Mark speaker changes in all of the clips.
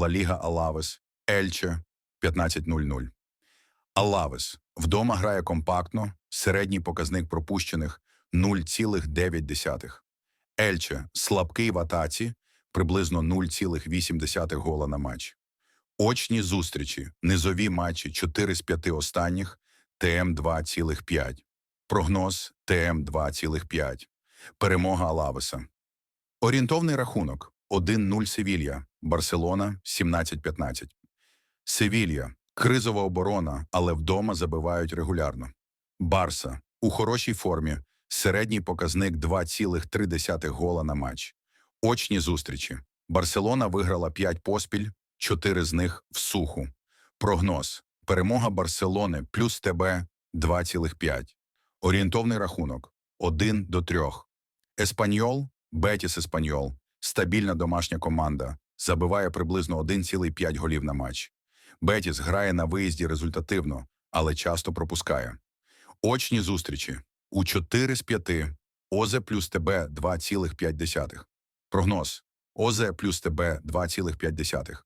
Speaker 1: Ла Ліга Алавес, Ельче 15.00. Алавес вдома грає компактно, середній показник пропущених 0,9. Ельче слабкий в атаці, приблизно 0,8 гола на матч. Очні зустрічі, низові матчі 4 з 5 останніх, ТМ 2,5. Прогноз ТМ 2,5. Перемога Алавеса. Орієнтовний рахунок 1-0 Севілья, Барселона 17-15. Севілья кризова оборона, але вдома забивають регулярно. Барса у хорошій формі, середній показник 2,3 гола на матч. Очні зустрічі. Барселона виграла 5 поспіль, 4 з них в суху. Прогноз. Перемога Барселони плюс ТБ 2,5. Орієнтовний рахунок 1 до 3. Еспаньол, Бетіс Еспаньол, стабільна домашня команда, забиває приблизно 1,5 голів на матч. Бетіс грає на виїзді результативно, але часто пропускає. Очні зустрічі у 4 з 5, ОЗЕ плюс ТБ 2,5. Прогноз ОЗЕ плюс ТБ 2,5.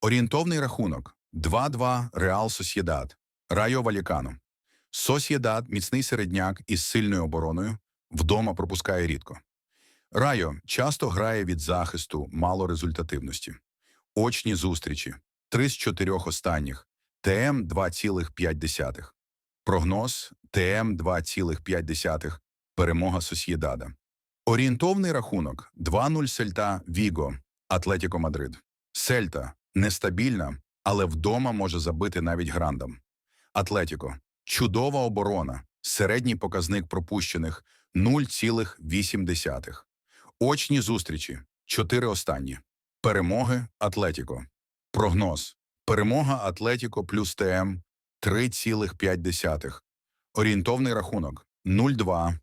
Speaker 1: Орієнтовний рахунок 2-2 Реал Сосєдад, Райо Валікано. Сосєдад – міцний середняк із сильною обороною, вдома пропускає рідко. Райо часто грає від захисту, мало результативності. Очні зустрічі. Три з чотирьох останніх. ТМ 2,5. Прогноз ТМ 2,5. Перемога Сосєдада. Орієнтовний рахунок 2-0 Сельта Віго, Атлетіко Мадрид. Сельта нестабільна, але вдома може забити навіть грандам. Атлетіко чудова оборона, середній показник пропущених 0,8. Очні зустрічі Чотири останні. Перемоги Атлетіко. Прогноз. Перемога Атлетіко плюс ТМ 3,5. Орієнтовний рахунок 0-2